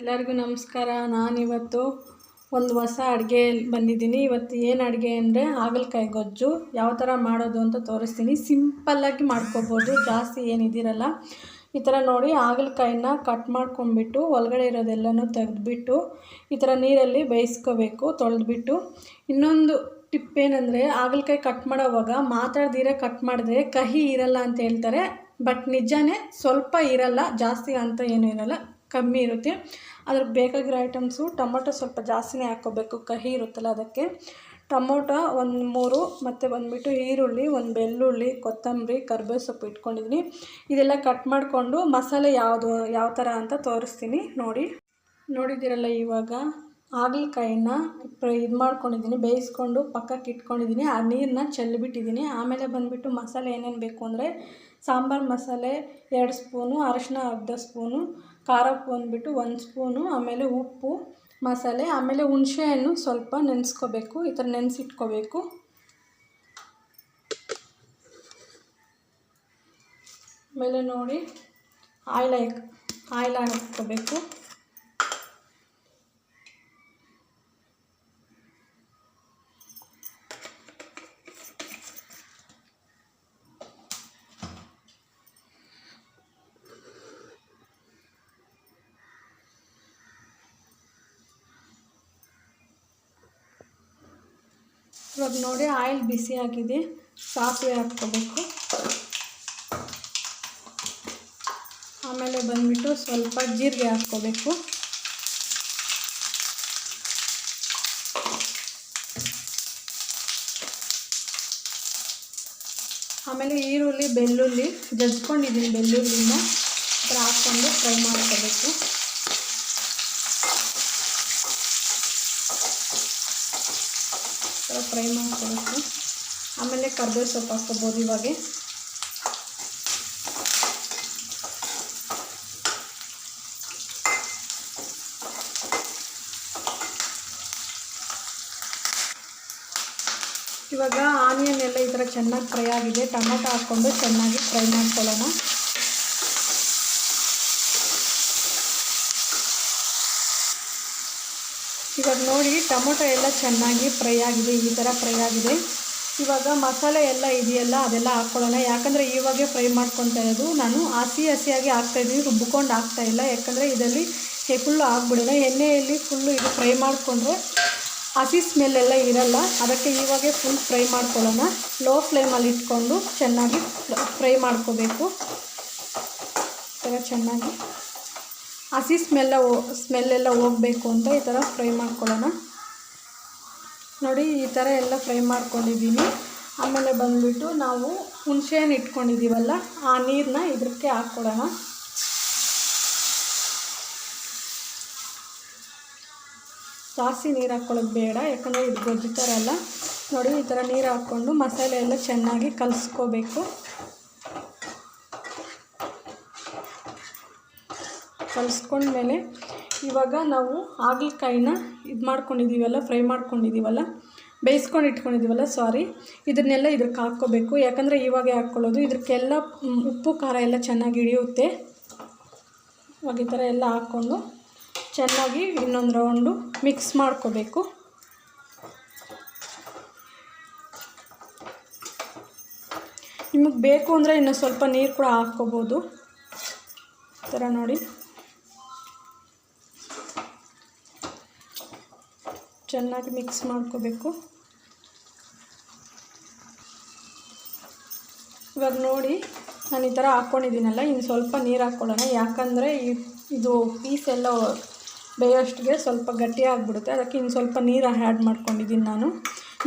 ಎಲ್ಲರಿಗೂ ನಮಸ್ಕಾರ. ನಾನಿವತ್ತು ಒಂದು ಹೊಸ ಅಡುಗೆ ಬಂದಿದ್ದೀನಿ. ಇವತ್ತು ಏನು ಅಡುಗೆ ಅಂದರೆ ಹಾಗಲಕಾಯಿ ಗೊಜ್ಜು. ಯಾವ ಥರ ಮಾಡೋದು ಅಂತ ತೋರಿಸ್ತೀನಿ. ಸಿಂಪಲ್ಲಾಗಿ ಮಾಡ್ಕೋಬೋದು. ಜಾಸ್ತಿ ಏನಿದಿರಲ್ಲ ಈ ಥರ ನೋಡಿ ಹಾಗಲಕಾಯಿನ ಕಟ್ ಮಾಡ್ಕೊಂಬಿಟ್ಟು ಒಳಗಡೆ ಇರೋದೆಲ್ಲನೂ ತೆಗೆದುಬಿಟ್ಟು ಈ ಥರ ನೀರಲ್ಲಿ ಬೇಯಿಸ್ಕೋಬೇಕು, ತೊಳೆದ್ಬಿಟ್ಟು. ಇನ್ನೊಂದು ಟಿಪ್ ಏನಂದರೆ ಹಾಗಲಕಾಯಿ ಕಟ್ ಮಾಡೋವಾಗ ಮಾತಾಡ್ದಿರ ಕಟ್ ಮಾಡಿದ್ರೆ ಕಹಿ ಇರಲ್ಲ ಅಂತ ಹೇಳ್ತಾರೆ. ಬಟ್ ನಿಜಾನೇ ಸ್ವಲ್ಪ ಇರಲ್ಲ, ಜಾಸ್ತಿ ಅಂತ ಏನೂ ಇರಲ್ಲ. ಕಮ್ಮಿ ಇರುತ್ತೆ. ಅದ್ರ ಬೇಕಾಗಿರೋ ಐಟಮ್ಸು ಟೊಮೊಟೊ ಸ್ವಲ್ಪ ಜಾಸ್ತಿನೇ ಹಾಕ್ಕೋಬೇಕು. ಕಹಿ ಇರುತ್ತಲ್ಲ ಅದಕ್ಕೆ. ಟೊಮೊಟೊ ಒಂದು ಮೂರು, ಮತ್ತು ಬಂದುಬಿಟ್ಟು ಈರುಳ್ಳಿ, ಒಂದು ಬೆಳ್ಳುಳ್ಳಿ, ಕೊತ್ತಂಬರಿ, ಕರ್ಬೇವು ಸೊಪ್ಪು ಇಟ್ಕೊಂಡಿದ್ದೀನಿ. ಇದೆಲ್ಲ ಕಟ್ ಮಾಡಿಕೊಂಡು ಮಸಾಲೆ ಯಾವುದು, ಯಾವ ಥರ ಅಂತ ತೋರಿಸ್ತೀನಿ. ನೋಡಿ. ನೋಡಿದ್ದೀರಲ್ಲ ಇವಾಗ ಹಾಗಲಕಾಯಿನ ಇದು ಮಾಡ್ಕೊಂಡಿದ್ದೀನಿ. ಬೇಯಿಸ್ಕೊಂಡು ಪಕ್ಕಕ್ಕೆ ಇಟ್ಕೊಂಡಿದ್ದೀನಿ. ಆ ನೀರನ್ನ ಚೆಲ್ಲಿಬಿಟ್ಟಿದ್ದೀನಿ. ಆಮೇಲೆ ಬಂದುಬಿಟ್ಟು ಮಸಾಲೆ ಏನೇನು ಬೇಕು ಅಂದರೆ ಸಾಂಬಾರು ಮಸಾಲೆ ಎರಡು ಸ್ಪೂನು, ಅರಶಿನ ಅರ್ಧ ಸ್ಪೂನು ಖಾರ ಬಂದುಬಿಟ್ಟು ಒಂದು ಸ್ಪೂನು, ಆಮೇಲೆ ಉಪ್ಪು, ಮಸಾಲೆ, ಆಮೇಲೆ ಹುಣಸೆಹಣ್ಣು ಸ್ವಲ್ಪ ನೆನೆಸ್ಕೋಬೇಕು, ಈ ಥರ ನೆನೆಸಿಟ್ಕೋಬೇಕು. ಆಮೇಲೆ ನೋಡಿ, ಆಯಿಲ್ ಆಯಿಲ್ ಹಾಕ್ಕೋಬೇಕು. ಇವಾಗ ನೋಡಿ ಆಯಿಲ್ ಬಿಸಿ ಆಗಿದೆ. ಸಾಸಿವೆ ಹಾಕ್ಕೋಬೇಕು. ಆಮೇಲೆ ಬಂದುಬಿಟ್ಟು ಸ್ವಲ್ಪ ಜೀರಿಗೆ ಹಾಕ್ಕೋಬೇಕು. ಆಮೇಲೆ ಈರುಳ್ಳಿ, ಬೆಳ್ಳುಳ್ಳಿ, ಜಜ್ಕೊಂಡಿದ್ದೀನಿ ಬೆಳ್ಳುಳ್ಳಿನ. ಹಾಕ್ಕೊಂಡು ಫ್ರೈ ಮಾಡ್ಕೋಬೇಕು ಥರ ಫ್ರೈ ಮಾಡ್ಕೊಬೇಕು. ಆಮೇಲೆ ಕರ್ಬೇವು ಸೊಪ್ಪು ಹಾಕ್ಕೋಬೋದು ಇವಾಗ. ಇವಾಗ ಆನಿಯನ್ ಎಲ್ಲ ಈ ಥರ ಚೆನ್ನಾಗಿ ಫ್ರೈ ಆಗಿದೆ. ಟೊಮೆಟೊ ಹಾಕ್ಕೊಂಡು ಚೆನ್ನಾಗಿ ಫ್ರೈ ಮಾಡ್ಕೊಳ್ಳೋಣ. ಇವಾಗ ನೋಡಿ, ಟೊಮೊಟೊ ಎಲ್ಲ ಚೆನ್ನಾಗಿ ಫ್ರೈ ಆಗಿದೆ, ಈ ಥರ ಫ್ರೈ ಆಗಿದೆ. ಇವಾಗ ಮಸಾಲೆ ಎಲ್ಲ ಇದೆಯಲ್ಲ, ಅದೆಲ್ಲ ಹಾಕ್ಕೊಳ್ಳೋಣ. ಯಾಕಂದರೆ ಇವಾಗೆ ಫ್ರೈ ಮಾಡ್ಕೊತಾ ಇರೋದು. ನಾನು ಹಸಿ ಹಸಿಯಾಗಿ ಹಾಕ್ತಾಯಿದ್ದೀನಿ ರುಬ್ಬಿಕೊಂಡು ಹಾಕ್ತಾಯಿಲ್ಲ ಯಾಕಂದರೆ ಇದರಲ್ಲಿ ಫುಲ್ಲು ಆಗ್ಬಿಡೋಣ ಎಣ್ಣೆಯಲ್ಲಿ ಫುಲ್ಲು ಇದು ಫ್ರೈ ಮಾಡಿಕೊಂಡ್ರೆ ಹಸಿ ಸ್ಮೆಲ್ಲೆಲ್ಲ ಇರಲ್ಲ. ಅದಕ್ಕೆ ಇವಾಗೆ ಫುಲ್ ಫ್ರೈ ಮಾಡ್ಕೊಳ್ಳೋಣ. ಲೋ ಫ್ಲೇಮಲ್ಲಿ ಇಟ್ಕೊಂಡು ಚೆನ್ನಾಗಿ ಫ್ರೈ ಮಾಡ್ಕೋಬೇಕು. ಥರ ಚೆನ್ನಾಗಿ. ಹಸಿ ಸ್ಮೆಲ್ಲ ಸ್ಮೆಲ್ಲೆಲ್ಲ ಹೋಗಬೇಕು ಅಂತ ಈ ಥರ ಫ್ರೈ ಮಾಡ್ಕೊಳ್ಳೋಣ. ನೋಡಿ, ಈ ಥರ ಎಲ್ಲ ಫ್ರೈ ಮಾಡ್ಕೊಂಡಿದ್ದೀನಿ. ಆಮೇಲೆ ಬಂದುಬಿಟ್ಟು ನಾವು ಹುಣಸೆಹಣ್ಣು ಇಟ್ಕೊಂಡಿದ್ದೀವಲ್ಲ, ಆ ನೀರನ್ನ ಇದಕ್ಕೆ ಹಾಕ್ಕೊಡೋಣ. ಜಾಸ್ತಿ ನೀರು ಹಾಕ್ಕೊಳ್ಳೋದು ಬೇಡ, ಯಾಕಂದರೆ ಇದು ಗೊಜ್ಜು ಥರ ಅಲ್ಲ. ನೋಡಿ, ಈ ಥರ ನೀರು ಹಾಕ್ಕೊಂಡು ಮಸಾಲೆ ಎಲ್ಲ ಚೆನ್ನಾಗಿ ಕಲಿಸ್ಕೋಬೇಕು. ಕಲಿಸ್ಕೊಂಡ್ಮೇಲೆ ಇವಾಗ ನಾವು ಹಾಗಲಕಾಯಿನ ಇದು ಮಾಡ್ಕೊಂಡಿದ್ದೀವಲ್ಲ, ಫ್ರೈ ಮಾಡ್ಕೊಂಡಿದ್ದೀವಲ್ಲ, ಬೇಯಿಸ್ಕೊಂಡು ಇಟ್ಕೊಂಡಿದ್ದೀವಲ್ಲ ಸಾರಿ ಇದನ್ನೆಲ್ಲ ಇದಕ್ಕೆ ಹಾಕ್ಕೋಬೇಕು. ಯಾಕಂದರೆ ಇವಾಗೆ ಹಾಕ್ಕೊಳ್ಳೋದು ಇದಕ್ಕೆಲ್ಲ ಉಪ್ಪು, ಖಾರ ಎಲ್ಲ ಚೆನ್ನಾಗಿ ಹಿಡಿಯುತ್ತೆ. ಇವಾಗ ಈ ಥರ ಎಲ್ಲ ಹಾಕ್ಕೊಂಡು ಚೆನ್ನಾಗಿ ಇನ್ನೊಂದು ರೌಂಡು ಮಿಕ್ಸ್ ಮಾಡ್ಕೋಬೇಕು. ನಿಮಗೆ ಬೇಕು ಅಂದರೆ ಇನ್ನೊಂದು ಸ್ವಲ್ಪ ನೀರು ಕೂಡ ಹಾಕ್ಕೋಬೋದು. ಈ ಥರ ನೋಡಿ. ಚೆನ್ನಾಗಿ ಮಿಕ್ಸ್ ಮಾಡ್ಕೋಬೇಕು. ಇವಾಗ ನೋಡಿ, ನಾನು ಈ ಥರ ಹಾಕ್ಕೊಂಡಿದ್ದೀನಲ್ಲ ಇನ್ನು ಸ್ವಲ್ಪ ನೀರು ಹಾಕ್ಕೊಳ್ಳೋಣ ಯಾಕಂದರೆ ಇದು ಪೀಸ್ ಎಲ್ಲ ಬೇಯೋಷ್ಟಿಗೆ ಸ್ವಲ್ಪ ಗಟ್ಟಿ ಆಗಿಬಿಡುತ್ತೆ. ಅದಕ್ಕೆ ಇನ್ನು ಸ್ವಲ್ಪ ನೀರು ಆ್ಯಡ್ ಮಾಡ್ಕೊಂಡಿದ್ದೀನಿ ನಾನು.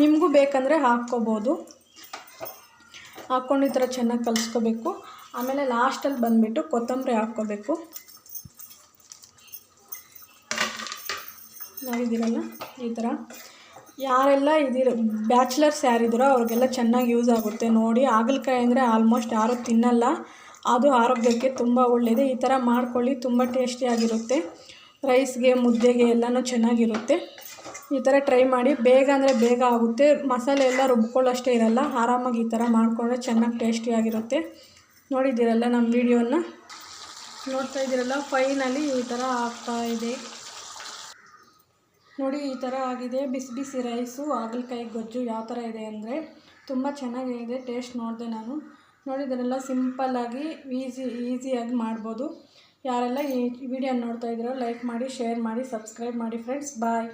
ನಿಮಗೂ ಬೇಕಂದರೆ ಹಾಕ್ಕೋಬೋದು. ಹಾಕ್ಕೊಂಡು ಈ ಥರ ಚೆನ್ನಾಗಿ ಕಲಿಸ್ಕೋಬೇಕು. ಆಮೇಲೆ ಲಾಸ್ಟಲ್ಲಿ ಬಂದುಬಿಟ್ಟು ಕೊತ್ತಂಬರಿ ಹಾಕ್ಕೋಬೇಕು. ನೋಡಿದ್ದೀರಲ್ಲ ಈ ಥರ ಯಾರೆಲ್ಲ ಇದ್ದೀರ ಬ್ಯಾಚುಲರ್ಸ್ ಯಾರಿದ್ದೀರೋ ಅವ್ರಿಗೆಲ್ಲ ಚೆನ್ನಾಗಿ ಯೂಸ್ ಆಗುತ್ತೆ ನೋಡಿ. ಹಾಗಲಕಾಯಿ ಅಂದರೆ ಆಲ್ಮೋಸ್ಟ್ ಯಾರೂ ತಿನ್ನಲ್ಲ. ಅದು ಆರೋಗ್ಯಕ್ಕೆ ತುಂಬ ಒಳ್ಳೆಯದು ಈ ಥರ ಮಾಡ್ಕೊಳ್ಳಿ, ತುಂಬ ಟೇಸ್ಟಿಯಾಗಿರುತ್ತೆ ರೈಸ್ಗೆ, ಮುದ್ದೆಗೆ ಎಲ್ಲನೂ ಚೆನ್ನಾಗಿರುತ್ತೆ. ಈ ಥರ ಟ್ರೈ ಮಾಡಿ. ಬೇಗ ಅಂದರೆ ಬೇಗ ಆಗುತ್ತೆ. ಮಸಾಲೆ ಎಲ್ಲ ರುಬ್ಕೊಳ್ಳೋಷ್ಟೇ ಇರಲ್ಲ. ಆರಾಮಾಗಿ ಈ ಥರ ಮಾಡಿಕೊಂಡ್ರೆ ಚೆನ್ನಾಗಿ ಟೇಸ್ಟಿಯಾಗಿರುತ್ತೆ ನೋಡಿದ್ದೀರಲ್ಲ ನಮ್ಮ ವೀಡಿಯೋನ? ನೋಡ್ತಾ ಇದ್ದೀರಲ್ಲ? ಫೈನಲಿ ಈ ಥರ ಆಗ್ತಾ ಇದೆ. ನೋಡಿ, ಈ ಥರ ಆಗಿದೆ. ಬಿಸಿ ಬಿಸಿ ರೈಸು, ಹಾಗಲಕಾಯಿ ಗೊಜ್ಜು ಯಾವ ಥರ ಇದೆ ಅಂದರೆ ತುಂಬ ಚೆನ್ನಾಗಿದೆ. ಟೇಸ್ಟ್ ನೋಡಿದೆ ನಾನು. ನೋಡಿ, ಇದನ್ನೆಲ್ಲ ಸಿಂಪಲ್ಲಾಗಿ ಈಸಿ ಈಸಿಯಾಗಿ ಮಾಡ್ಬೋದು. ಯಾರೆಲ್ಲ ಈ ವಿಡಿಯೋ ನೋಡ್ತಾ ಇದ್ದೀರೋ, ಲೈಕ್ ಮಾಡಿ, ಶೇರ್ ಮಾಡಿ, ಸಬ್ಸ್ಕ್ರೈಬ್ ಮಾಡಿ, ಫ್ರೆಂಡ್ಸ್. ಬಾಯ್.